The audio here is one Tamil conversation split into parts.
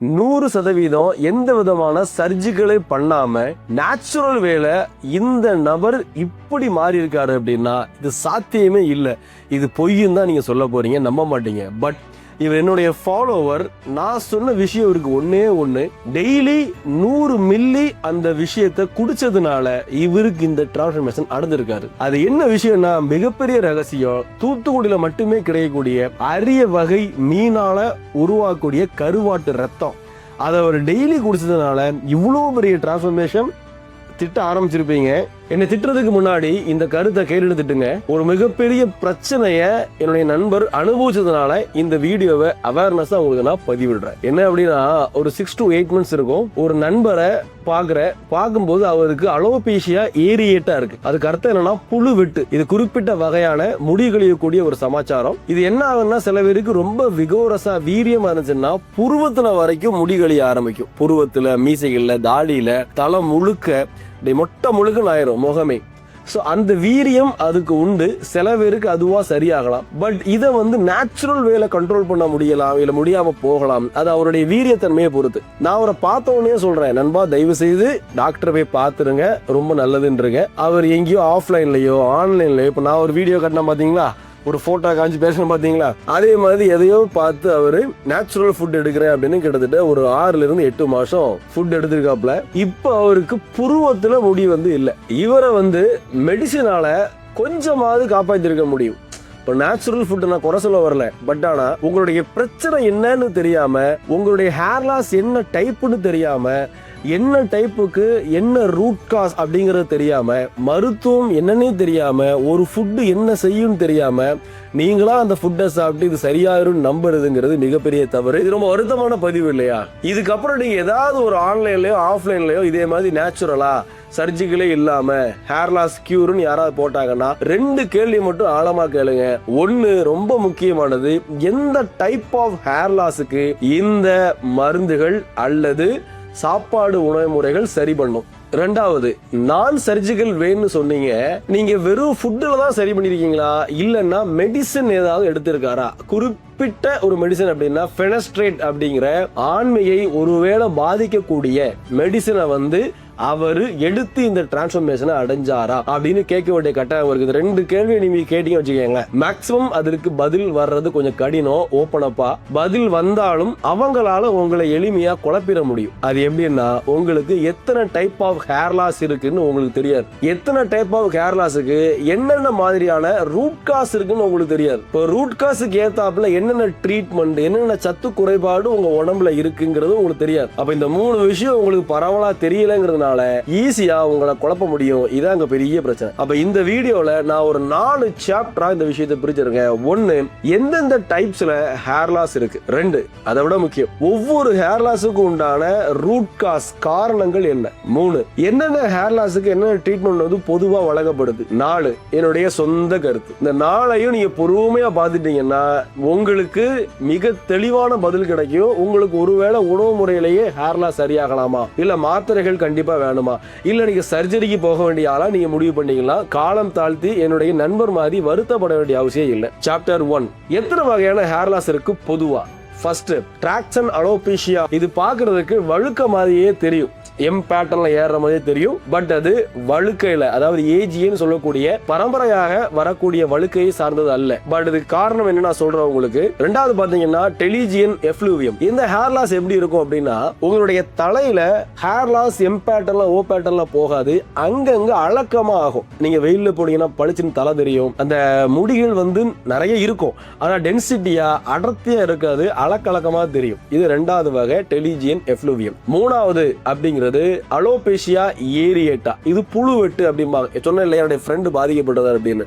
நூறு சதவீதம் எந்த விதமான சர்ஜிக்கலை பண்ணாம நேச்சுரல் வேலை இந்த நபர் இப்படி மாறி இருக்காரு அப்படின்னா இது சாத்தியமே இல்லை. இது பொய்யும் தான் நீங்க சொல்ல போறீங்க நம்ப மாட்டீங்க. பட் இவர் என்னுடைய ஃபாலோவர் நான் சொன்ன விஷயம் இவருக்கு ஒன்னே ஒண்ணு. டெய்லி நூறு மில்லி அந்த விஷயத்தை குடிச்சதுனால இவருக்கு இந்த டிரான்ஸ்ஃபர்மேஷன் அடைஞ்சிருக்காரு அது என்ன விஷயம்னா மிகப்பெரிய ரகசியம் தூத்துக்குடியில மட்டுமே கிடைக்கக்கூடிய அரிய வகை மீனால உருவாக்கக்கூடிய கருவாட்டு ரத்தம். அதை அவர் டெய்லி குடிச்சதுனால இவ்வளோ பெரிய டிரான்ஸ்ஃபர்மேஷன் திட்ட ஆரம்பிச்சிருப்பீங்க. என்னை திட்டுறதுக்கு முன்னாடி இந்த கருத்தை கேட்டு திட்டுங்க. ஒரு மிகப்பெரிய பிரச்சனைய என்னுடைய நண்பர் அனுபவிச்சதுனால இந்த வீடியோவை அவேர்னஸ் உங்களுக்கு நான் பதிவிடுறேன். என்ன அப்படின்னா ஒரு சிக்ஸ் டு எயிட் மந்த்ஸ் இருக்கும். ஒரு நண்பரை பாக்குற பார்க்கும்போது அவருக்கு அலோபேஷியா ஏரியேட்டா இருக்கு. அதுக்கு அர்த்தம் என்னன்னா புழு வெட்டு. இது குறிப்பிட்ட வகையான முடி கழியக்கூடிய ஒரு சமாச்சாரம். இது என்ன ஆகும்னா சில பேருக்கு ரொம்ப விகோரஸா வீரியமா இருந்துச்சுன்னா புருவத்துல வரைக்கும் முடி கழிய ஆரம்பிக்கும். புருவத்துல மீசைகள்ல தாடியில தலை முழுக்க டே மொட்டை முழுகன் ஆயிரும் முகமே. ஸோ அந்த வீரியம் அதுக்கு உண்டு. சில பேருக்கு அதுவாக சரியாகலாம். பட் இதை வந்து நேச்சுரல் வேல கண்ட்ரோல் பண்ண முடியலாம் இல்லை முடியாமல் போகலாம். அது அவருடைய வீரியத்தன்மையை பொறுத்து. நான் அவரை பார்த்த உடனே சொல்றேன் நண்பா தயவு செய்து டாக்டரை போய் பார்த்துருங்க. ரொம்ப நல்லதுன்றங்க. அவர் எங்கேயோ ஆஃப்லைன்லையோ ஆன்லைன்லையோ இப்போ நான் ஒரு வீடியோ கட்டினா பார்த்தீங்களா ஒரு ஃபோட்டோ காமிச்சு பேசணும் பார்த்தீங்களா அதே மாதிரி எதையோ பார்த்து அவர் நேச்சுரல் ஃபுட் எடுக்கிறேன் அப்படின்னு கிட்டத்தட்ட ஒரு ஆறுல இருந்து எட்டு மாசம் ஃபுட் எடுத்திருக்காப்ல இப்போ அவருக்கு புருவத்துல முடி வந்து இல்லை. இவரை வந்து மெடிசினால கொஞ்சமாவது காப்பாற்றிருக்க முடியும். இப்போ நேச்சுரல் ஃபுட் நான் குறை சொல்ல வரல. பட் ஆனால் உங்களுடைய பிரச்சனை என்னன்னு தெரியாம உங்களுடைய ஹேர் லாஸ் என்ன டைப்புன்னு தெரியாம என்ன டைப்புக்கு என்ன ரூட் காஸ் அப்படிங்கிறது தெரியாமல் மருத்துவம் என்னன்னே தெரியாமல் ஒரு ஃபுட்டு என்ன செய்யும்னு தெரியாமல் நீங்களா அந்த ஃபுட்டை சாப்பிட்டு இது சரியாயிரும் நம்புறதுங்கிறது மிகப்பெரிய தவறு. இது ரொம்ப வருத்தமான பதிவு இல்லையா? இதுக்கப்புறம் நீங்கள் ஏதாவது ஒரு ஆன்லைன்லையோ ஆஃப்லைன்லையோ இதே மாதிரி நேச்சுரலா சர்ஜிக்கலே இல்லாம ஹேர் லாஸ் கியூர்னு யாராவது போட்டாங்கன்னா ரெண்டு கேள்வி மட்டும் ஆழமா கேளுங்க. ஒன்னு ரொம்ப முக்கியமானது எந்த டைப் ஆஃப் ஹேர் லாஸுக்கு இந்த மருந்துகள் அல்லது சாப்பாடு உணவு முறைகள் சரி பண்ணும். ரெண்டாவது நான் சர்ஜிக்கல் வேன்னு சொன்னீங்க. நீங்க வெறும் ஃபுட்டில் தான் சரி பண்ணிருக்கீங்களா? இல்லைன்னா மெடிசன் ஏதாவது எடுத்திருக்காரா? குறிப்பிட்ட ஒரு மெடிசன் அப்படின்னா ஃபெனஸ்ட்ரேட் அப்படிங்கிற ஆண்மையை ஒருவேளை பாதிக்கக்கூடிய மெடிசனை வந்து அவர் எடுத்து இந்த டிரான்ஸ்ஃபர்மேஷனை அடைஞ்சாரா அப்படின்னு கேட்க வேண்டிய கட்டாயம் இருக்குது. ரெண்டு கேள்வி நீங்க கேட்டீங்க வச்சுக்கோங்க மேக்ஸிமம் அதற்கு பதில் வர்றது கொஞ்சம் கடினம் ஓப்பன் அப்பா பதில் வந்தாலும் அவங்களால உங்களை எளிமையா குழப்பிட முடியும். அது எப்படின்னா உங்களுக்கு எத்தனை டைப் ஆஃப் ஹேர் லாஸ் இருக்குன்னு உங்களுக்கு தெரியாது. எத்தனை டைப் ஆஃப் ஹேர் லாஸுக்கு என்னென்ன மாதிரியான ரூட் காஸ் இருக்குன்னு உங்களுக்கு தெரியாது. இப்போ ரூட் காஸுக்கு ஏத்தாப்புல என்னென்ன ட்ரீட்மெண்ட் என்னென்ன சத்து குறைபாடு உங்க உடம்புல இருக்குங்கிறது உங்களுக்கு தெரியாது. அப்ப இந்த மூணு விஷயம் உங்களுக்கு பரவலா தெரியலங்கிறதுனால ஈஸியா உங்களை குழப்ப முடியும். இதான் அங்க பெரிய பிரச்சனை. அப்ப இந்த வீடியோல நான் ஒரு நாலு சாப்டரா இந்த விஷயத்தை பிரிச்சிருக்கேன். ஒன்னு எந்தெந்த டைப்ஸ்ல ஹேர் லாஸ் இருக்கு? ரெண்டு அதை விட முக்கியம். ஒவ்வொரு ஹேர் லாஸுக்கும் உண்டான ரூட் காஸ் காரணங்கள் என்ன? மூணு என்னென்ன ஹேர் லாஸுக்கு என்னென்ன ட்ரீட்மெண்ட் வந்து பொதுவா வழங்கப்படுது? நாலு என்னுடைய சொந்த கருத்து. இந்த நாளையும் நீங்க பொறுமையா பார்த்துட்டீங்கன்னா உங்களுக்கு மிக தெளிவான பதில் கிடைக்கும். உங்களுக்கு ஒருவேளை உணவு முறையிலேயே ஹேர் லாஸ் சரியாகலாமா? இல்ல மாத்திரைகள் கண்டிப்பா வேணுமா? இல்ல நீங்க சர்ஜரிக்கு போக வேண்டிய ஆளா நீங்க முடிவு பண்ணிக்கலாம் காலம் தாழ்த்தி என்னுடைய நண்பர் மாதிரி வருத்தப்பட வேண்டிய அவசியம் இல்லை. சாப்டர் ஒன் எத்தனை வகையான ஹேர் லாஸ் இருக்கு? பொதுவா. ஃபர்ஸ்ட் டிராக்ஷன் அலோபீஷியா இது பார்க்கறதுக்கு வழுக்க மாதிரியே தெரியும். எம் பேட்டர்ன்ல ஏறுற மாதிரியே தெரியும். பட் அது வழுக்கையில அதாவது ஏஜின்னு சொல்லக்கூடிய பரம்பரையாக வரக்கூடிய வழுக்கையை சார்ந்தது அல்ல. பட் இதுக்கு காரணம் என்ன நான் சொல்றேன் உங்களுக்கு. ரெண்டாவது பாத்தீங்கன்னா டெலிஜியன் எஃப்ளூவியம் இந்த ஹேர் லாஸ் எப்படி இருக்கும் அப்படின்னா உங்களுடைய தலையில ஹேர் லாஸ் எம் பேட்டர்ல ஓ பேட்டர்ல போகாது. அங்கங்க அழக்கமா ஆகும். நீங்க வெயில்ல போனீங்கன்னா பளிச்சுன்னு தலை தெரியும். அந்த முடிகள் வந்து நிறைய இருக்கும். ஆனா டென்சிட்டியா அடர்த்தியா இருக்காது. அழக்கழக்கமா தெரியும். இது ரெண்டாவது வகை டெலிஜியன் எஃப்ளூவியம் மூணாவது அப்படிங்கிறது அலோபேஷியா ஏரியேட்டா. இது புழுவெட்டு அப்படிம்பாங்க. சொன்னேன் இல்லையா என்னுடைய ஃப்ரெண்டு பாதிக்கப்பட்டதா அப்படின்னு.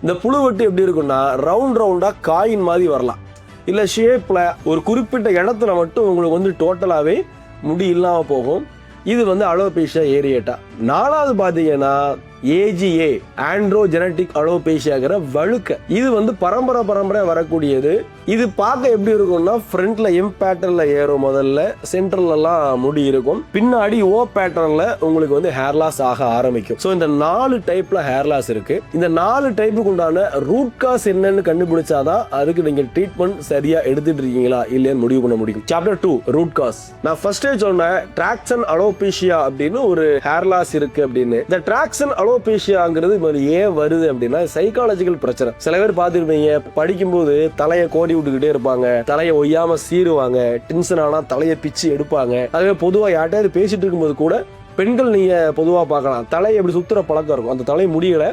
இந்த புழுவெட்டு எப்படி இருக்கும்னா ரவுண்ட் ரவுண்டாக காயின் மாதிரி வரலாம். இல்லை ஷேப்பில் ஒரு குறிப்பிட்ட இடத்துல மட்டும் உங்களுக்கு வந்து டோட்டலாகவே முடி இல்லாமல் போகும். இது வந்து அலோபேஷியா ஏரியேட்டா. நாலாவது பார்த்தீங்கன்னா ஏஜிஏ ஆண்ட்ரோ ஜெனட்டிக் அலோபேஷியாங்கிற வழுக்க. இது வந்து பரம்பரை பரம்பரை வரக்கூடியது இது பார்க்க எப்படி இருக்கும்னா ஃப்ரண்ட்ல எம் பேட்டர்ல ஏறும் முதல்ல சென்டர்லலாம் முடி இருக்கும். பின்னாடி ஓ பேட்டர்ன்ல உங்களுக்கு வந்து ஹேர் லாஸ் ஆக ஆரம்பிக்கும். ஸோ இந்த நாலு டைப்ல ஹேர் லாஸ் இருக்கு. இந்த நாலு டைப்புக்கு உண்டான ரூட் காஸ் என்னன்னு கண்டுபிடிச்சாதான் அதுக்கு நீங்க ட்ரீட்மெண்ட் சரியா எடுத்துட்டு இருக்கீங்களா இல்லையான்னு முடிவு பண்ண முடியும். சாப்டர் டூ ரூட் காஸ் நான் ஃபர்ஸ்டே சொன்னேன் ட்ராக்ஷன் அலோபேஷியா அப்படின்னு ஒரு ஹேர் லாஸ் இருக்கு அப்படின்னு. இந்த ட்ராக்ஷன் அலோபேஷியாங்கிறது இது ஏன் வருது அப்படின்னா சைக்காலஜிக்கல் பிரச்சனை சில பேர் பார்த்துருப்பீங்க படிக்கும்போது தலையை கோடி விட்டுக்கிட்டே இருப்பாங்க. தலையை ஒய்யாம சீருவாங்க டென்ஷன் ஆனால் தலையை பிச்சு எடுப்பாங்க. அதுவே பொதுவாக யார்கிட்டயாவது பேசிட்டு இருக்கும்போது கூட பெண்கள் நீங்கள் பொதுவாக பார்க்கலாம். தலையை எப்படி சுத்துற பழக்கம் இருக்கும். அந்த தலை முடிகளை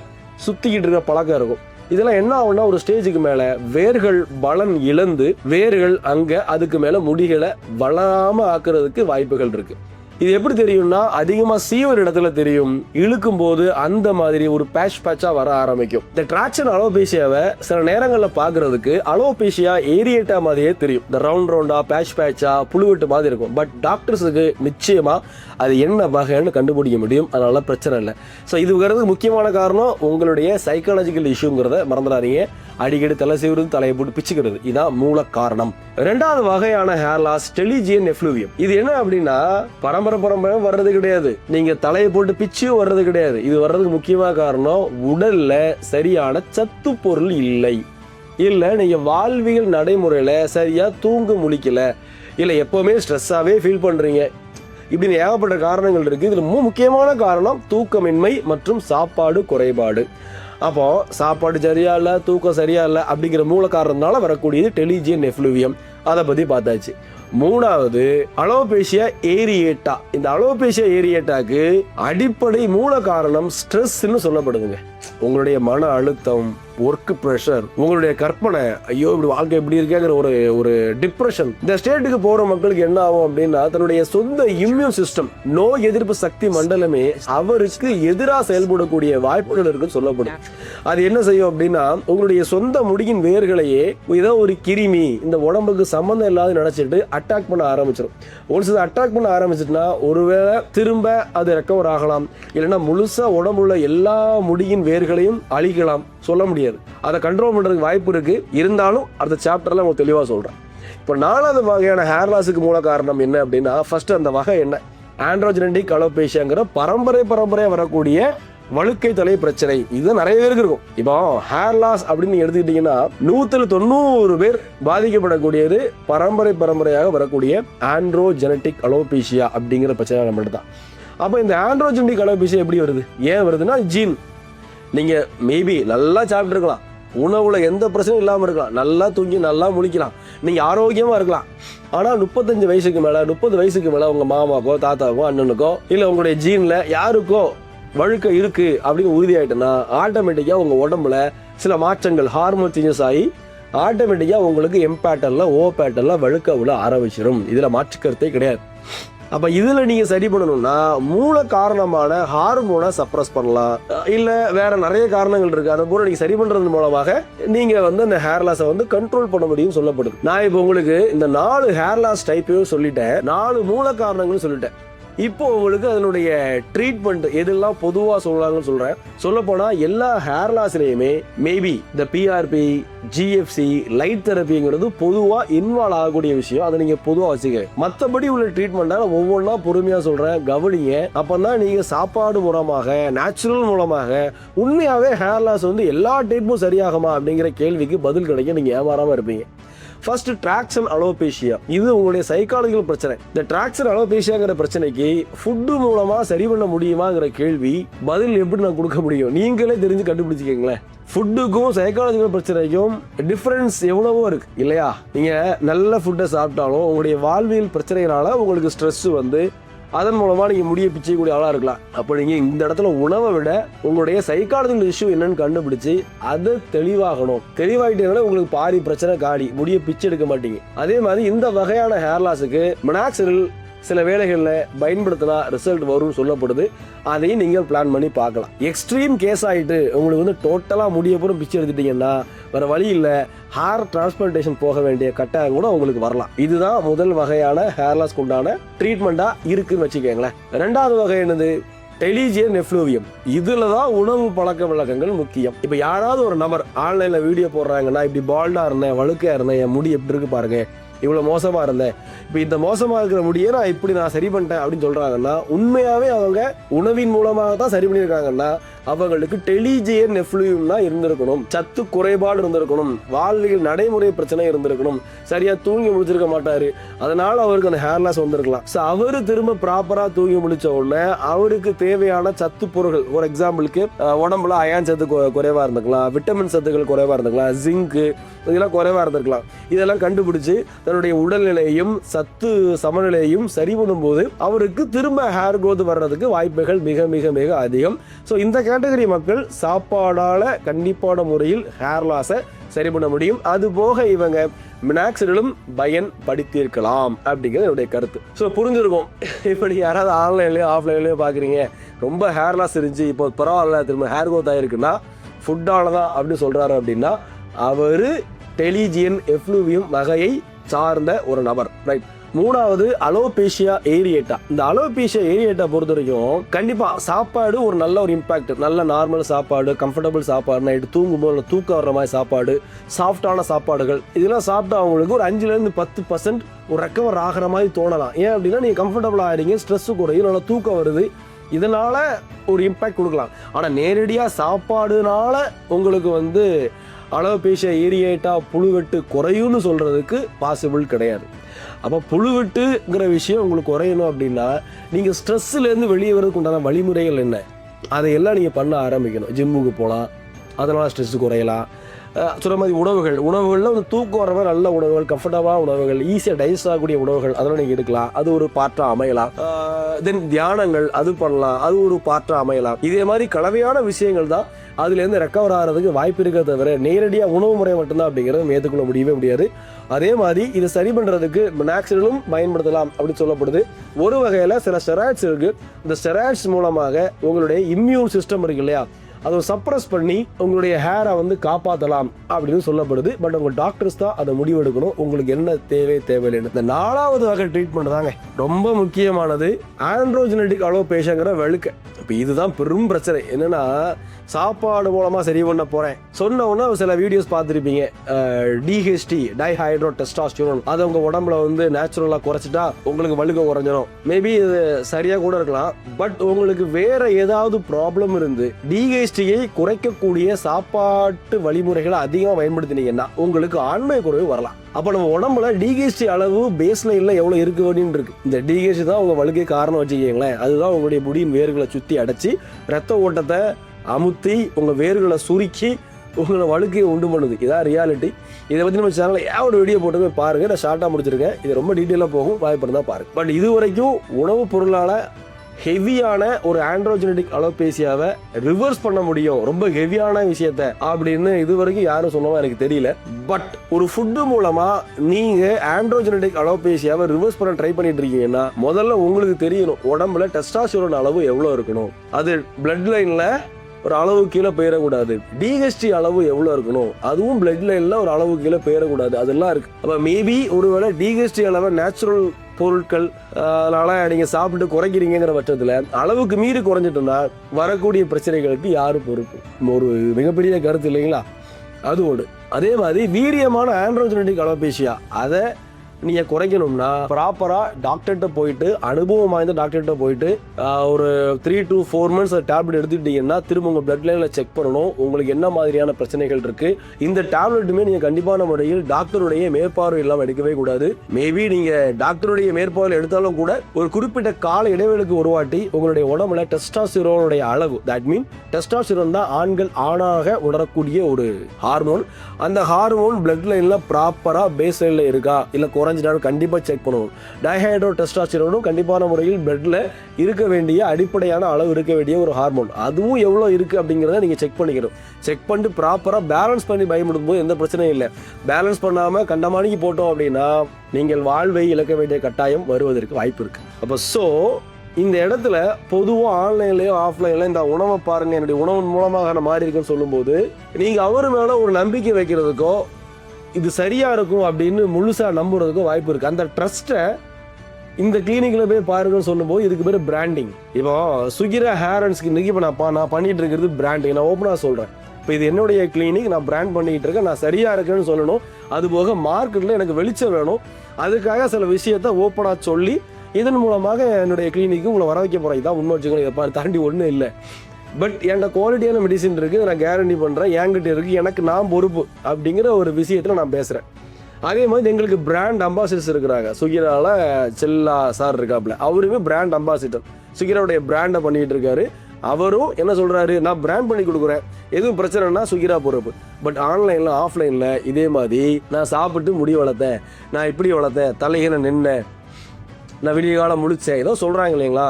சுத்திக்கிட்டு இருக்கிற பழக்கம் இருக்கும். இதெல்லாம் என்ன ஆகும்னா ஒரு ஸ்டேஜுக்கு மேலே வேர்கள் பலன் இழந்து வேர்கள் அங்கே அதுக்கு மேலே முடிகளை வளராம ஆக்குறதுக்கு வாய்ப்புகள் இருக்கு. இது எப்படி தெரியும்னா அதிகமாக சீவர் இடத்துல தெரியும். இழுக்கும் போது அந்த மாதிரி ஒரு பேட்ச் பேட்சாக வர ஆரம்பிக்கும். இந்த டிராக்ஷன் அலோபேஷியாவை சில நேரங்களில் பார்க்கறதுக்கு அலோபேஷியா ஏரியேட்டா மாதிரியே தெரியும். இந்த ரவுண்ட் ரவுண்டா பேட்ச் பேட்சா புழுவெட்டு மாதிரி இருக்கும். பட் டாக்டர்ஸுக்கு நிச்சயமாக அது என்ன வகைன்னு கண்டுபிடிக்க முடியும். அதனால் பிரச்சனை இல்லை. ஸோ இதுங்கிறது முக்கியமான காரணம் உங்களுடைய சைக்காலஜிக்கல் இஷ்யூங்கிறத மறந்துடாதீங்க. அடிக்கடி தலை செய்வது தலையை போட்டு பிச்சுக்கிறது. இதுதான் மூல காரணம். ரெண்டாவது வகையான ஹேர் லாஸ் டெலிஜியன் எஃப்ளூவியம் இது என்ன அப்படின்னா பரம்பரை பரம்பரை வர்றது கிடையாது. நீங்க தலையை போட்டு பிச்சு வர்றது கிடையாது. இது வர்றதுக்கு முக்கியமான காரணம் உடல்ல சரியான சத்து பொருள் இல்லை. இல்லை நீங்கள் வாழ்வியல் நடைமுறையில் சரியாக தூங்க முழிக்கல. இல்லை எப்போவுமே ஸ்ட்ரெஸ்ஸாகவே ஃபீல் பண்ணுறீங்க இப்படின்னு ஏகப்பட்ட காரணங்கள் இருக்குது இதில் ரொம்ப முக்கியமான காரணம் தூக்கமின்மை மற்றும் சாப்பாடு குறைபாடு. அப்போ சாப்பாடு சரியா இல்லை தூக்கம் சரியா இல்லை அப்படிங்கிற மூல காரணத்தினால வரக்கூடியது டெலிஜியன் நெஃப்ளூவியம் அதை பற்றி பார்த்தாச்சு. மூணாவது அலோபேஷியா ஏரியேட்டா. இந்த அலோபேஷியா ஏரியேட்டாக்கு அடிப்படை மூல காரணம் ஸ்ட்ரெஸ்ன்னு சொல்லப்படுதுங்க. உங்களுடைய மன அழுத்தம் ஒர்க் ப்ரெஷர் உங்களுடைய கற்பனை ஐயோ இப்படி வாழ்க்கை எப்படி இருக்கேங்கிற ஒரு ஒரு டிப்ரெஷன் இந்த ஸ்டேட்டுக்கு போற மக்களுக்கு என்ன ஆகும் அப்படின்னா தன்னுடைய சொந்த இம்யூன் சிஸ்டம் நோய் எதிர்ப்பு சக்தி மண்டலமே அவருக்கு எதிராக செயல்படக்கூடிய வாய்ப்புகள் இருக்குன்னு சொல்லப்படும். அது என்ன செய்யும் அப்படின்னா உங்களுடைய சொந்த முடியின் வேர்களையே ஏதோ ஒரு கிருமி இந்த உடம்புக்கு சம்மந்தம் இல்லாத நினைச்சிட்டு அட்டாக் பண்ண ஆரம்பிச்சிடும் ஒன்ஸ் சில அட்டாக் பண்ண ஆரம்பிச்சிட்டுனா ஒருவேளை திரும்ப அது ரெக்கவர் ஆகலாம். இல்லைன்னா முழுசா உடம்புல எல்லா முடியின் வேர்களையும் அழிக்கலாம். சொல்ல முடியாது. அதை கண்ட்ரோல் பண்ணுறதுக்கு வாய்ப்பு இருக்கு. இருந்தாலும் அடுத்த சாப்டரில் உங்களுக்கு தெளிவாக சொல்கிறேன் இப்போ நாலாவது வகையான ஹேர் லாஸுக்கு மூல காரணம் என்ன அப்படின்னா ஃபஸ்ட்டு அந்த வகை என்ன? ஆண்ட்ரோஜெனடிக் அலோபேஷியாங்கிற பரம்பரை பரம்பரையாக வரக்கூடிய வழுக்கை தலை பிரச்சனை. இது நிறைய பேருக்கு இருக்கும். இப்போ ஹேர் லாஸ் அப்படின்னு எடுத்துக்கிட்டீங்கன்னா நூத்துல தொண்ணூறு பேர் பாதிக்கப்படக்கூடியது பரம்பரை பரம்பரையாக வரக்கூடிய ஆண்ட்ரோஜெனட்டிக் அலோபேஷியா அப்படிங்கிற பிரச்சனை மட்டும் தான் அப்போ இந்த ஆண்ட்ரோஜெனடிக் அலோபேஷியா எப்படி வருது? ஏன் வருதுன்னா ஜீன் நீங்கள் மேபி நல்லா சாப்பிட்ருக்கலாம் உணவில் எந்த பிரச்சனையும் இல்லாமல் இருக்கலாம். நல்லா தூங்கி நல்லா முழிக்கலாம். நீங்கள் ஆரோக்கியமாக இருக்கலாம். ஆனால் முப்பத்தஞ்சு வயசுக்கு மேலே முப்பது வயசுக்கு மேலே உங்கள் மாமாக்கோ தாத்தாவுக்கோ அண்ணனுக்கோ இல்லை உங்களுடைய ஜீனில் யாருக்கோ வழுக்க இருக்குது அப்படின்னு உறுதியாயிட்டுன்னா ஆட்டோமேட்டிக்காக உங்கள் உடம்புல சில மாற்றங்கள் ஹார்மோன் சேஞ்சஸ் ஆகி ஆட்டோமேட்டிக்காக உங்களுக்கு எம் பேட்டர்ல ஓ பேட்டர்ல வழுக்க விட ஆரம்பிச்சிடும் இதில் மாற்றுக்கருத்தே கிடையாது. அப்போ இதில் நீங்கள் சரி பண்ணணும்னா மூல காரணமான ஹார்மோனை சப்ரஸ் பண்ணலாம். இல்லை வேற நிறைய காரணங்கள் இருக்குது அதை பூரா நீங்கள் சரி பண்ணுறது மூலமாக நீங்கள் வந்து அந்த ஹேர் லாஸை வந்து கண்ட்ரோல் பண்ண முடியும் சொல்லப்படுது. நான் இப்போ உங்களுக்கு இந்த நாலு ஹேர் லாஸ் டைப்பையும் சொல்லிட்டேன். நாலு மூல காரணங்களும் சொல்லிட்டேன். இப்போ உங்களுக்கு அதனுடைய ட்ரீட்மெண்ட் எதெல்லாம் பொதுவாக சொல்கிறாங்கன்னு சொல்கிறேன் சொல்லப்போனால் எல்லா ஹேர் லாஸ்லேயுமே மேபி இந்த பிஆர்பி ஜிஎஃப்சி லைட் தெரப்பிங்கிறது பொதுவாக இன்வால்வ் ஆகக்கூடிய விஷயம். அதை நீங்கள் பொதுவாக வச்சுக்க மற்றபடி உள்ள ட்ரீட்மெண்ட்டாக ஒவ்வொன்றா பொறுமையாக சொல்கிறேன் கவனிங்க. அப்போ தான் நீங்கள் சாப்பாடு மூலமாக நேச்சுரல் மூலமாக உண்மையாகவே ஹேர் லாஸ் வந்து எல்லா டைப்பும் சரியாகுமா அப்படிங்கிற கேள்விக்கு பதில் கிடைக்க நீங்கள் ஏமாறாமல் இருப்பீங்க. ஃபர்ஸ்ட் ட்ராக்ஷன் அலோபேஷியா இது உங்களுடைய சைக்காலஜிக்கல் பிரச்சனை. இந்த ட்ராக்ஷன் அலோபேஷியாங்கிற பிரச்சனைக்கு ஃபுட்டு மூலமா சரி பண்ண முடியுமாங்கிற கேள்வி பதில் எப்படி நான் கொடுக்க முடியும்? நீங்களே தெரிஞ்சு கண்டுபிடிச்சிக்கங்களேன். ஃபுட்டுக்கும் சைக்காலஜிக்கல் பிரச்சனைக்கும் டிஃப்ரென்ஸ் எவ்வளவோ இருக்கு இல்லையா? நீங்க நல்ல ஃபுட்டை சாப்பிட்டாலும் உங்களுடைய வாழ்வியல் பிரச்சனைனால உங்களுக்கு ஸ்ட்ரெஸ் வந்து அதன் மூலமா நீங்க முடிய பிச்சைக்கூடிய ஆளா இருக்கலாம். அப்போ நீங்க இந்த இடத்துல உணவை விட உங்களுடைய சைக்காலஜிக்கல் இஷ்யூ என்னன்னு கண்டுபிடிச்சு அதை தெளிவாகணும். தெளிவாயிட்டீங்கன்னா உங்களுக்கு பாதி பிரச்சனை காடி முடிய பிச்சை எடுக்க மாட்டீங்க. அதே மாதிரி இந்த வகையான ஹேர் லாஸுக்கு மினாக்சில் சில வேலைகளில் பயன்படுத்தினா ரிசல்ட் வரும்னு சொல்லப்படுது. அதையும் நீங்கள் பிளான் பண்ணி பார்க்கலாம். எக்ஸ்ட்ரீம் கேஸ் ஆகிட்டு உங்களுக்கு வந்து டோட்டலாக முடிய பூரம் பிச்சு எடுத்துட்டீங்கன்னா வேறு வழி இல்லை. ஹேர் டிரான்ஸ்பிளான்டேஷன் போக வேண்டிய கட்டாயம் கூட உங்களுக்கு வரலாம். இதுதான் முதல் வகையான ஹேர் லாஸ்க்கு உண்டான ட்ரீட்மெண்ட்டாக இருக்குன்னு வச்சுக்கோங்களேன். ரெண்டாவது வகை என்னது? டெலிஜியன் நெஃப்ளூவியம் இதில் தான் உணவு பழக்க வழக்கங்கள் முக்கியம். இப்போ யாராவது ஒரு நபர் ஆன்லைனில் வீடியோ போடுறாங்கன்னா இப்படி பால்டாக இருந்தேன் வழுக்காக இருந்தேன் என் முடி எப்படி இருக்கு பாருங்க. இவ்வளோ மோசமா இருந்தேன். இப்போ இந்த மோசமா இருக்கிற முடியை நான் இப்படி நான் சரி பண்ணிட்டேன் அப்படின்னு சொல்றாங்கன்னா உண்மையாவே அவங்க உணவின் மூலமாக தான் சரி பண்ணியிருக்காங்கன்னா அவங்களுக்கு டெலிஜியன் நெஃப்ளூயும் தான் இருந்திருக்கணும். சத்து குறைபாடு இருந்திருக்கணும். வாழ்வியல் நடைமுறை பிரச்சனை இருந்திருக்கணும். சரியா தூங்கி முடிச்சிருக்க மாட்டாரு. அதனால அவருக்கு அந்த ஹேர் லாஸ் வந்திருக்கலாம். ஸோ அவரு திரும்ப ப்ராப்பரா தூங்கி முடிச்ச உடனே அவருக்கு தேவையான சத்து பொருட்கள் ஒரு எக்ஸாம்பிளுக்கு உடம்புல அயான் சத்து குறைவா இருந்திருக்கலாம் விட்டமின் சத்துக்கள் குறைவா இருந்திருக்கலாம் ஜிங்கு இதெல்லாம் குறைவா இருந்திருக்கலாம். இதெல்லாம் கண்டுபிடிச்சு தன்னுடைய உடல்நிலையும் சத்து சமநிலையும் சரி பண்ணும்போது அவருக்கு திரும்ப ஹேர் க்ரோத் வர்றதுக்கு வாய்ப்புகள் மிக மிக மிக அதிகம். ஸோ இந்த கேட்டகரி மக்கள் சாப்பாடால் கண்டிப்பான முறையில் ஹேர் லாஸை சரி பண்ண முடியும். அது போக இவங்க மினாக்சிடலும் பயன்படுத்தியிருக்கலாம் அப்படிங்கிறது என்னுடைய கருத்து. ஸோ புரிஞ்சிருக்கும். இப்போ நீங்கள் யாராவது ஆன்லைன்லேயோ ஆஃப்லைன்லேயோ பார்க்குறீங்க ரொம்ப ஹேர் லாஸ் இருந்துச்சு. இப்போ பரவாயில்ல திரும்ப ஹேர் க்ரோத் ஆகிருக்குன்னா ஃபுட்டால் தான் அப்படின்னு சொல்கிறாரு அப்படின்னா அவர் டெலிஜியன் எஃப்ளூவியம் வகையை சார்ந்த ஒரு நபர் ரைட் மூணாவது அலோபேஷியா ஏரியேட்டா. இந்த அலோபேஷியா ஏரியேட்டா பொறுத்த வரைக்கும் கண்டிப்பாக சாப்பாடு ஒரு நல்ல ஒரு இம்பாக்ட் நல்ல நார்மல் சாப்பாடு கம்ஃபர்டபுள் சாப்பாடு நைட்டு தூங்கும்போது நல்ல தூக்கம் வர்ற மாதிரி சாப்பாடு சாஃப்டான சாப்பாடுகள். இதெல்லாம் சாப்பிட்டா அவங்களுக்கு ஒரு அஞ்சுலேருந்து பத்து பர்சன்ட் ஒரு ரெக்கவர் ஆகிற மாதிரி தோணலாம். ஏன் அப்படின்னா நீங்கள் கம்ஃபர்டபுள் ஆகிறீங்க ஸ்ட்ரெஸ் குறையும் நல்லா தூக்கம் வருது. இதனால் ஒரு இம்பேக்ட் கொடுக்கலாம். ஆனால் நேரடியாக சாப்பாடுனால உங்களுக்கு வந்து அலோபேஷியா ஏரியேட்டா புழுவெட்டு குறையும்னு சொல்கிறதுக்கு பாசிபிள் கிடையாது. அப்போ புழுவெட்டுங்கிற விஷயம் உங்களுக்கு குறையணும் அப்படின்னா நீங்கள் ஸ்ட்ரெஸ்ஸுலேருந்து வெளியே வரதுக்கு உண்டான வழிமுறைகள் என்ன? அதையெல்லாம் நீங்கள் பண்ண ஆரம்பிக்கணும். ஜிம்முக்கு போகலாம் அதனால் ஸ்ட்ரெஸ் குறையலாம். அஹ் மாதிரி உணவுகள். உணவுகளில் வந்து தூக்கம் வர மாதிரி நல்ல உணவுகள் கம்ஃபர்டபுளான உணவுகள் ஈஸியாக டைஜஸ்ட் ஆகக்கூடிய உணவுகள் அதெல்லாம் நீங்கள் எடுக்கலாம். அது ஒரு பாட்டாக அமையலாம். தென் தியானங்கள் அது பண்ணலாம். அது ஒரு பாட்டாக அமையலாம். இதே மாதிரி கலவையான விஷயங்கள் தான் அதுலேருந்து ரெக்கவர் ஆகிறதுக்கு வாய்ப்பு இருக்க தவிர நேரடியாக உணவு முறை மட்டும்தான் அப்படிங்கிறத நம்ம ஏற்றுக்கொள்ள முடியவே முடியாது. அதே மாதிரி இதை சரி பண்ணுறதுக்கு மினாக்சிலும் பயன்படுத்தலாம் அப்படின்னு சொல்லப்படுது. ஒரு வகையில் சில ஸ்டெராய்ட்ஸ் இருக்குது இந்த ஸ்டெராய்ட்ஸ் மூலமாக உங்களுடைய இம்யூன் சிஸ்டம் இருக்கு இல்லையா? அதை சப்ரஸ் பண்ணி உங்களுடைய ஹேரை வந்து காப்பாற்றலாம் அப்படின்னு சொல்லப்படுது. பட் உங்கள் டாக்டர்ஸ் தான் அதை முடிவெடுக்கணும். உங்களுக்கு என்ன தேவை தேவையில்லைன்னு. இந்த நாலாவது வகை ட்ரீட்மெண்ட் தாங்க. ரொம்ப முக்கியமானது. ஆண்ட்ரோஜெனட்டிக் அலோபேஷங்கிற வெளுக்க இப்போ இதுதான் பெரும் பிரச்சனை. என்னன்னா சாப்பாடு மூலமாக சரி பண்ண போகிறேன் சொன்ன உடனே சில வீடியோஸ் பார்த்துருப்பீங்க. டிஹெச்டி டைஹைட்ரோ டெஸ்டாஸ்டிரோன் அதை உங்கள் உடம்புல வந்து நேச்சுரலாக குறைச்சிட்டா உங்களுக்கு வழுக்க குறைஞ்சிடும் மேபி இது சரியாக கூட இருக்கலாம். பட் உங்களுக்கு வேற ஏதாவது ப்ராப்ளம் இருந்து டிஹெச்டியை குறைக்கக்கூடிய சாப்பாட்டு வழிமுறைகளை அதிகமாக பயன்படுத்தினீங்கன்னா உங்களுக்கு ஆண்மை குறைவு வரலாம். அப்போ நம்ம உடம்புல டிஹெச்டி அளவு பேஸ் லைனில் எவ்வளோ இருக்கு அப்படின்னு இருக்கு. இந்த டிஹெச்டி தான் உங்கள் வழுக்கை காரணம் வச்சுக்கிங்களேன். அதுதான் உங்களுடைய முடியின் வேர்களை சுற்றி அடைச்சி ரத்த ஓட்டத்தை அமுத்தி உங்கள் வேர்களை சுருக்கி உங்களை வழுக்கையை உண்டு பண்ணுது. இதான் ரியாலிட்டி இதை பற்றி நம்ம சேனலில் ஏன் ஒரு வீடியோ போட்டு போய் நான் ஷார்ட்டாக முடிச்சிருக்கேன். இது ரொம்ப டீட்டெயிலாக போகும். வாய்ப்பு இருந்தால் பாருங்கள் பட் இது வரைக்கும் உணவுப் பொருளால் ஹெவியான ஒரு ஆண்ட்ரோஜெனடிக் அலோபேசியாவை ரிவர்ஸ் பண்ண முடியும். ரொம்ப ஹெவியான விஷயத்த அப்படின்னு இது வரைக்கும் யாரும் சொன்னவா எனக்கு தெரியல. பட் ஒரு ஃபுட்டு மூலமா நீங்க ஆண்ட்ரோஜெனடிக் அலோபேசியாவை ரிவர்ஸ் பண்ண ட்ரை பண்ணிட்டு இருக்கீங்கன்னா முதல்ல உங்களுக்கு தெரியணும் உடம்புல டெஸ்டாஸ்டிரோன் அளவு எவ்வளோ இருக்கணும். அது பிளட் லைன்ல ஒரு அளவு கீழே போயிடக்கூடாது டிஹெச்டி அளவு எவ்வளோ இருக்கணும். அதுவும் பிளட் லைனில் ஒரு அளவு கீழே போயிடக்கூடாது அதெல்லாம் இருக்குது அப்போ மேபி ஒருவேளை டிஹெச்டி அளவை நேச்சுரல் பொருட்கள் அதனால் நீங்கள் சாப்பிட்டு குறைக்கிறீங்கிற பட்சத்தில் அளவுக்கு மீறி குறைஞ்சிட்டோம்னா வரக்கூடிய பிரச்சனைகளுக்கு யார் பொறுப்பு? ஒரு மிகப்பெரிய கருத்து இல்லைங்களா? அது ஒன்று அதே மாதிரி வீரியமான ஆண்ட்ரோஜெனடிக் அலோபேஷியா அதை நீங்கள் குறைக்கணும்னா ப்ராப்பராக டாக்டர்கிட்ட போயிட்டு அனுபவம் வாய்ந்த டாக்டர்கிட்ட போயிட்டு ஒரு three to four months tablet எடுத்துக்கிட்டீங்கன்னா திரும்ப உங்கள் பிளட் லைனில் செக் பண்ணணும். உங்களுக்கு என்ன மாதிரியான பிரச்சனைகள் இருக்குது இந்த டேப்லெட்டுமே நீங்கள் கண்டிப்பான முறையில் டாக்டருடைய மேற்பார்வை இல்லாமல் எடுக்கவே கூடாது. மேபி நீங்கள் டாக்டருடைய மேற்பார்வையில் எடுத்தாலும் கூட ஒரு குறிப்பிட்ட கால இடைவெளிக்கு ஒரு வாட்டி உங்களுடைய உடம்புல டெஸ்டாசிரோனுடைய அளவு தட் மீன் டெஸ்டாசிரோன் தான் ஆண்கள் ஆணாக உணரக்கூடிய ஒரு ஹார்மோன் அந்த ஹார்மோன் பிளட் லைனில் ப்ராப்பராக பேஸ் லைனில் இருக்கா? இல்லை குறைஞ்சிட்டாலும் கண்டிப்பாக செக் பண்ணுவோம் டைஹைட்ரோ டெஸ்டாஸ்டிரோனும் கண்டிப்பான முறையில் பிளட்ல இருக்க வேண்டிய அடிப்படையான அளவு இருக்க வேண்டிய ஒரு ஹார்மோன் அதுவும் எவ்வளோ இருக்குது அப்படிங்கிறத நீங்கள் செக் பண்ணிக்கணும். செக் பண்ணிட்டு ப்ராப்பராக பேலன்ஸ் பண்ணி பயன்படுத்தும் போது எந்த பிரச்சனையும் இல்லை. பேலன்ஸ் பண்ணாமல் கண்டமானிக்கு போட்டோம் அப்படின்னா நீங்கள் வாழ்வை இழக்க வேண்டிய கட்டாயம் வருவதற்கு வாய்ப்பு இருக்குது அப்போ ஸோ இந்த இடத்துல பொதுவாக ஆன்லைன்லேயோ ஆஃப்லைன்ல இந்த உணவை பாருங்கள் என்னுடைய உணவு மூலமாக நான் மாறி இருக்குன்னு சொல்லும்போது நீங்கள் அவர் மேலே ஒரு நம்பிக்கை வைக்கிறதுக்கோ இது சரியாக இருக்கும் அப்படின்னு முழுசாக நம்புறதுக்கும் வாய்ப்பு இருக்குது அந்த ட்ரஸ்ட்டை இந்த கிளினிக்கில் போய் பாருங்கன்னு சொல்லும்போது இதுக்கு பேர் பிராண்டிங் இப்போ சுகிரா ஹேர் அண்ட் ஸ்கின் இப்போ நான் பா- நான் பண்ணிகிட்டு இருக்கிறது பிராண்டிங் நான் ஓப்பனாக சொல்கிறேன் இப்போ இது என்னுடைய கிளினிக் நான் பிராண்ட் பண்ணிகிட்டு இருக்கேன். நான் சரியாக இருக்கேன்னு சொல்லணும். அதுபோக மார்க்கெட்டில் எனக்கு வெளிச்சம் வேணும். அதுக்காக சில விஷயத்த ஓப்பனாக சொல்லி இதன் மூலமாக என்னுடைய கிளினிக்கு உங்களை வர வைக்க போகிறேன் இதான் உண்மை வச்சுக்கணும் இதை தாண்டி ஒன்றும் இல்லை. பட் என்கிட்ட குவாலிட்டியான மெடிசின் இருக்குது நான் கேரண்டி பண்ணுறேன் என்கிட்ட இருக்குது எனக்கு நான் பொறுப்பு அப்படிங்கிற ஒரு விஷயத்தில் நான் பேசுகிறேன் அதே மாதிரி எங்களுக்கு பிராண்ட் அம்பாசிடர்ஸ் இருக்கிறாங்க. சுகிரால செல்லா சார் இருக்காப்புல அவருமே பிராண்ட் அம்பாசிடர் சுகிராவுடைய பிராண்டை பண்ணிகிட்டு இருக்காரு. அவரும் என்ன சொல்கிறாரு நான் பிராண்ட் பண்ணி கொடுக்குறேன். எதுவும் பிரச்சனைனா சுகிரா பொறுப்பு. பட் ஆன்லைனில் ஆஃப்லைனில் இதே மாதிரி நான் சாப்பிட்டு முடி வளர்த்தேன். நான் இப்படி வளர்த்தேன். தலையில நின்னேன். நான் விடிய காலம் முடித்தேன் ஏதோ சொல்கிறாங்க இல்லைங்களா?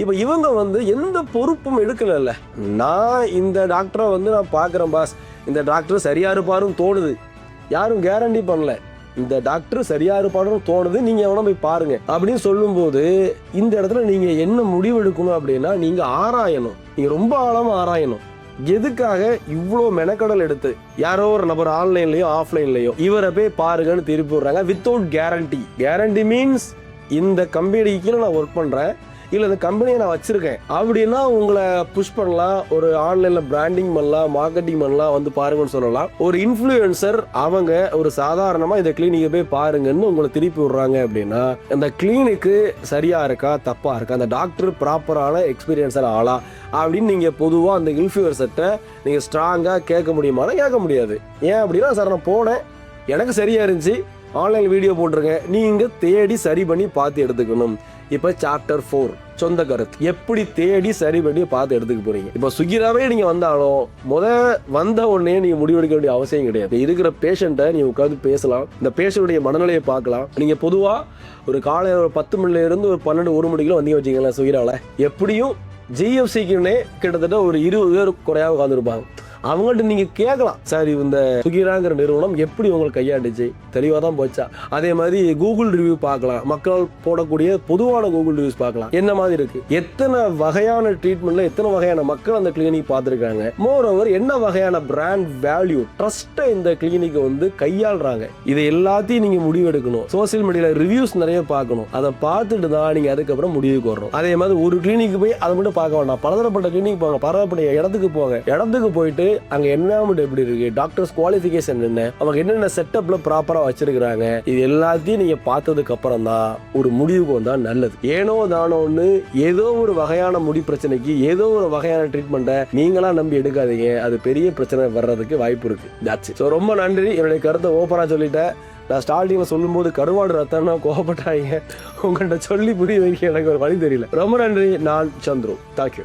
இப்போ இவங்க வந்து எந்த பொறுப்பும் எடுக்கலைல்ல. நான் இந்த டாக்டரை வந்து நான் பார்க்குறேன் பாஸ் இந்த டாக்டர் சரியாக இருப்பாருன்னு தோணுது. யாரும் கேரண்டி பண்ணல. இந்த டாக்டர் சரியாக இருப்பாருன்னு தோணுது. நீங்கள் எவனா போய் பாருங்கள் அப்படின்னு சொல்லும்போது இந்த இடத்துல நீங்கள் என்ன முடிவு எடுக்கணும் அப்படின்னா நீங்கள் ஆராயணும். நீங்கள் ரொம்ப ஆழமாக ஆராயணும். எதுக்காக இவ்வளோ மெனக்கடல் எடுத்து யாரோ ஒரு நபர் ஆன்லைன்லயோ ஆஃப்லைன்லயோ இவரை போய் பாருங்கன்னு திருப்பி விடுறாங்க. வித்தவுட் கேரண்டி கேரண்டி மீன்ஸ் இந்த கம்பெனிக்கு நான் ஒர்க் பண்ணுறேன் இல்லை இந்த கம்பெனியை நான் வச்சுருக்கேன். அப்படின்னா உங்களை புஷ் பண்ணலாம். ஒரு ஆன்லைனில் பிராண்டிங் பண்ணலாம் மார்க்கெட்டிங் பண்ணலாம் வந்து பாருங்கன்னு சொல்லலாம். ஒரு இன்ஃப்ளூயன்சர் அவங்க ஒரு சாதாரணமாக இந்த கிளினிக்கை போய் பாருங்கன்னு உங்களை திருப்பி விடுறாங்க அப்படின்னா அந்த கிளினிக்கு சரியாக இருக்கா தப்பாக இருக்கா அந்த டாக்டர் ப்ராப்பரான எக்ஸ்பீரியன்ஸான ஆளா? அப்படின்னு நீங்கள் பொதுவாக அந்த இன்ஃப்ளூயன்சர்கிட்ட நீங்கள் ஸ்ட்ராங்காக கேட்க முடியுமானா கேட்க முடியாது. ஏன் அப்படின்னா சார் நான் போனேன். எனக்கு சரியாக இருந்துச்சு. ஆன்லைன் வீடியோ போட்டிருக்கேன். நீங்கள் தேடி சரி பண்ணி பார்த்து எடுத்துக்கணும். இப்போ சாப்டர் ஃபோர் சொந்த கருத்து எப்படி தேடி சரி பண்ணி பார்த்து எடுத்துக்க போறீங்க? இப்போ சுகிராவே நீங்க வந்தாலும் முத வந்த உடனே நீங்க முடிவெடுக்க வேண்டிய அவசியம் கிடையாது. இருக்கிற பேஷண்ட்டை நீங்க உட்காந்து பேசலாம். இந்த பேஷண்ட்டுடைய மனநிலையை பார்க்கலாம். நீங்க பொதுவா ஒரு காலையில் ஒரு பத்து மணில இருந்து ஒரு பன்னெண்டு ஒரு மணிக்குள்ள வந்தீங்க வச்சுக்கலாம் சுகிரால. எப்படியும் ஜிஎஃப்சிக்குன்னே கிட்டத்தட்ட ஒரு இருபது பேர் குறையாக உட்காந்துருப்பாங்க அவங்கள்ட்ட நீங்க கேட்கலாம். சார் இந்த சுகிராங்கிற நிறுவனம் எப்படி உங்களுக்கு கையாண்டுச்சு? தெளிவாக தான் போச்சா? அதே மாதிரி கூகுள் ரிவ்யூ பார்க்கலாம். மக்கள் போடக்கூடிய பொதுவான கூகுள் ரிவ்யூஸ் பார்க்கலாம். என்ன மாதிரி இருக்கு? எத்தனை வகையான ட்ரீட்மெண்ட்ல எத்தனை வகையான மக்கள் அந்த கிளினிக் பார்த்துருக்காங்க? மோர் ஓவர் என்ன வகையான பிராண்ட் வேல்யூ ட்ரஸ்ட்டை இந்த கிளினிக் வந்து கையாளுறாங்க? இதை எல்லாத்தையும் நீங்க முடிவெடுக்கணும். சோசியல் மீடியால ரிவ்யூஸ் நிறைய பார்க்கணும். அதை பார்த்துட்டு தான் நீங்க அதுக்கப்புறம் முடிவுக்கு வரணும். அதே மாதிரி ஒரு கிளினிக் போய் அதை மட்டும் பார்க்க வேண்டாம். பலதரப்பட்ட கிளினிக் போங்க. பலதரப்பட்ட இடத்துக்கு போங்க. இடத்துக்கு போயிட்டு அங்கே என்வரான்மெண்ட் எப்படி இருக்கு? டாக்டர்ஸ் குவாலிஃபிகேஷன் என்ன? அவங்க என்னென்ன செட்டப்ல ப்ராப்பராக வச்சிருக்கிறாங்க? இது எல்லாத்தையும் நீங்க பார்த்ததுக்கு அப்புறம் தான் ஒரு முடிவுக்கு வந்தால் நல்லது. ஏனோ தானோன்னு ஏதோ ஒரு வகையான முடி பிரச்சனைக்கு ஏதோ ஒரு வகையான ட்ரீட்மெண்ட்டை நீங்களாம் நம்பி எடுக்காதீங்க. அது பெரிய பிரச்சனை வர்றதுக்கு வாய்ப்பு இருக்கு. தாட்ஸ் ஸோ ரொம்ப நன்றி. என்னுடைய கருத்தை ஓப்பனாக சொல்லிட்டேன். நான் ஸ்டார்டிங்கில் சொல்லும்போது கருவாடு ரத்தம்னா கோபப்பட்டாங்க உங்கள்கிட்ட சொல்லி புரிய வைக்க எனக்கு ஒரு வழி தெரியல. ரொம்ப நன்றி. நான் சந்துரு. தேங்க்யூ